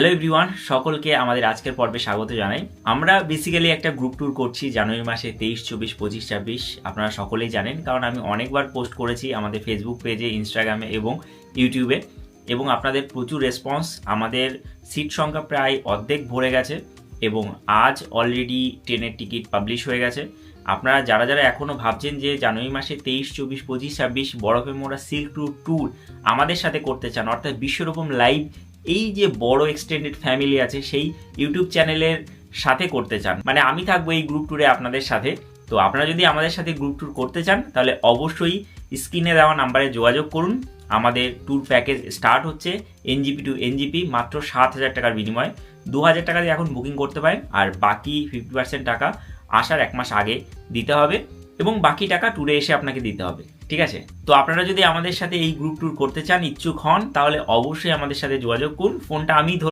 Hello everyone সকলকে আমাদের আজকের পর্বে স্বাগত জানাই। আমরা বেসিক্যালি একটা গ্রুপ ট্যুর করছি জানুয়ারি মাসে তেইশ, চব্বিশ, পঁচিশ, ছাব্বিশ। আপনারা সকলেই জানেন, কারণ আমি অনেকবার পোস্ট করেছি আমাদের ফেসবুক পেজে ইনস্টাগ্রামে এবং ইউটিউবে এবং আপনাদের প্রচুর রেসপন্স আমাদের সিট সংখ্যা প্রায় অর্ধেক ভরে গেছে এবং আজ অলরেডি ট্রেনের টিকিট পাবলিশ হয়ে গেছে। আপনারা যারা যারা এখনও ভাবছেন যে জানুয়ারি মাসে তেইশ, চব্বিশ, পঁচিশ, ছাব্বিশ বরফে মোড়া সিল্ক ট্যুর ট্যুর আমাদের সাথে করতে চান, অর্থাৎ বিশ্বরকম লাইভ এই যে বড় এক্সটেন্ডেড ফ্যামিলি আছে, সেই ইউটিউব চ্যানেলের সাথে করতে চান। মানে আমি থাকব এই গ্রুপ ট্যুরে আপনাদের সাথে। তো আপনারা যদি আমাদের সাথে গ্রুপ ট্যুর করতে চান, তাহলে অবশ্যই স্ক্রিনে দেওয়া নাম্বারে যোগাযোগ করুন। আমাদের ট্যুর প্যাকেজ স্টার্ট হচ্ছে N J P to N J P মাত্র সাত হাজার টাকার বিনিময়ে। দু হাজার টাকা দিয়ে এখন বুকিং করতে পারেন, আর বাকি ফিফটি পার্সেন্ট টাকা আসার এক মাস আগে দিতে হবে। এবং বাকি টাকা ট্যুরে এসে আপনাকে দিতে হবে। ঠিক আছে? তো আপনারা যদি আমাদের সাথে এই গ্রুপ ট্যুর করতে চান, ইচ্ছুক হন, তাহলে অবশ্যই আমাদের সাথে যোগাযোগ করুন। ফোনটা আমি